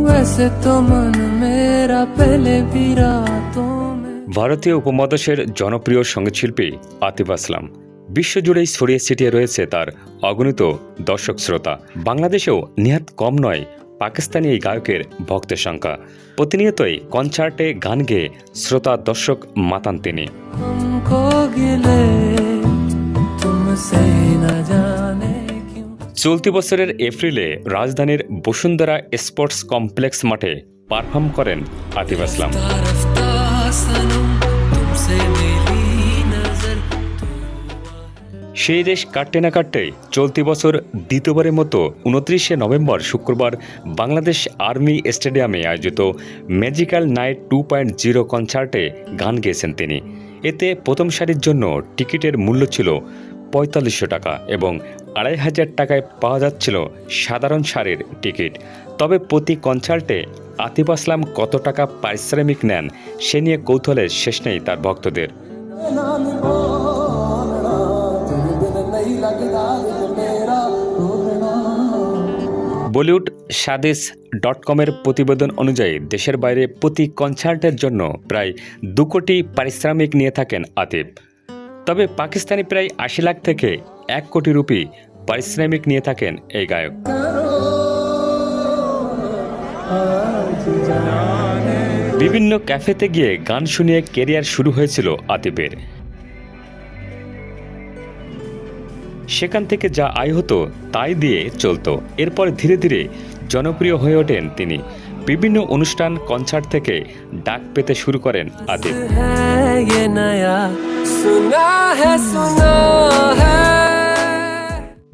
वैसे तो मन मेरा पहले भी रातों में ভারতীয় উপমহাদেশের জনপ্রিয় সঙ্গীতশিল্পী আতিফ আসলাম বিশ্বজুড়েই ছড়িয়ে ছিটিয়ে রয়েছে তার অগণিত দর্শক শ্রোতা বাংলাদেশেও নিহাত কম নয় পাকিস্তানি এই গায়কের ভক্তের সংখ্যা প্রতিনিয়তই কনসার্টে গান গেয়ে শ্রোতা দর্শক মাতান তিনি চলতি বছরের এপ্রিলে রাজধানীর বসুন্ধরা স্পোর্টস কমপ্লেক্স মাঠে পারফর্ম করেন আতিফ আসলাম। সেই রেশ কাটতে না কাটতে চলতি বছর দ্বিতীয়বারের মতো উনত্রিশে নভেম্বর শুক্রবার বাংলাদেশ আর্মি স্টেডিয়ামে আয়োজিত magical night two point zero কনসার্টে গান গেয়েছেন তিনি। এতে প্রথম সারির জন্য টিকিটের মূল্য ছিল পঁয়তাল্লিশশো টাকা এবং আড়াই হাজার টাকায় পাওয়া যাচ্ছিল সাধারণ সারির টিকিট। তবে প্রতি কনসার্টে আতিফ আসলাম কত টাকা পারিশ্রমিক নেন, সে নিয়ে কৌতূহলের শেষ নেই তার ভক্তদের। বলিউড সাদেশ ডট কমের প্রতিবেদন অনুযায়ী দেশের বাইরে প্রতি কনসার্টের জন্য প্রায় দু কোটি পারিশ্রমিক নিয়ে থাকেন আতিফ। তবে পাকিস্তানি প্রায় আশি লাখ থেকে এক কোটি রুপি পারিশ্রমিক নিয়ে থাকেন এই গায়ক। বিভিন্ন ক্যাফেতে গিয়ে গান শুনিয়ে কেরিয়ার শুরু হয়েছিল আতিফের সেখান থেকে যা আয় হতো তাই দিয়ে চলতো। এরপর ধীরে ধীরে জনপ্রিয় হয়ে ওঠেন তিনি। বিভিন্ন অনুষ্ঠান, কনসার্ট থেকে ডাক পেতে শুরু করেন আতিফ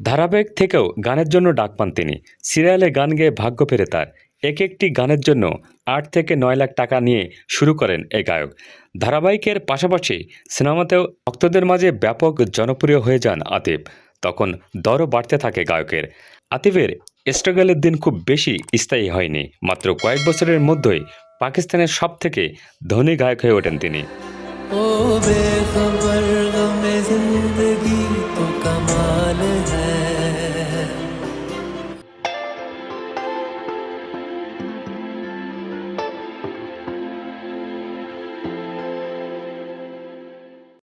ধারাবাহিক থেকেও গানের জন্য ডাক পান তিনি। সিরিয়ালে গান গেয়ে ভাগ্য ফেরে তার। এক একটি গানের জন্য আট থেকে নয় লাখ টাকা নিয়ে শুরু করেন এই গায়ক। ধারাবাহিকের পাশাপাশি সিনেমাতেও ভক্তদের মাঝে ব্যাপক জনপ্রিয় হয়ে যান আতিফ। তখন দরও বাড়তে থাকে গায়কের। আতিফের স্ট্রাগলের দিন খুব বেশি স্থায়ী হয়নি। মাত্র কয়েক বছরের মধ্যেই পাকিস্তানের সব থেকে ধনী গায়ক হয়ে ওঠেন তিনি।